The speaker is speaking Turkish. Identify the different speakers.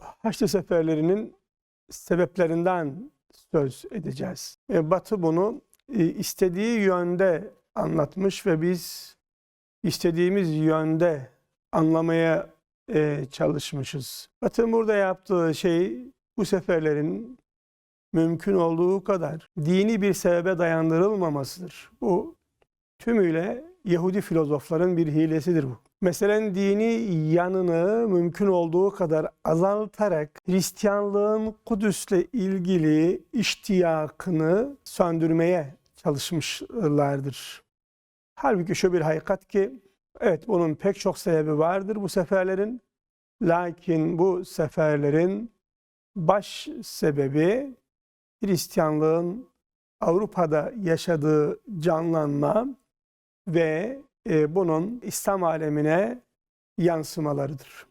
Speaker 1: Haçlı seferlerinin sebeplerinden söz edeceğiz. E, Batı bunu e, istediği yönde anlatmış ve biz istediğimiz yönde anlamaya e, çalışmışız. Batı burada yaptığı şey bu seferlerin mümkün olduğu kadar dini bir sebebe dayandırılmamasıdır. Bu tümüyle Yahudi filozofların bir hilesidir bu. Meselenin dini yanını mümkün olduğu kadar azaltarak Hristiyanlığın Kudüs'le ilgili iştiyakını söndürmeye çalışmışlardır. Halbuki şu bir hakikat ki evet bunun pek çok sebebi vardır bu seferlerin. Lakin bu seferlerin baş sebebi Hristiyanlığın Avrupa'da yaşadığı canlanma ve e, bunun İslam alemine yansımalarıdır.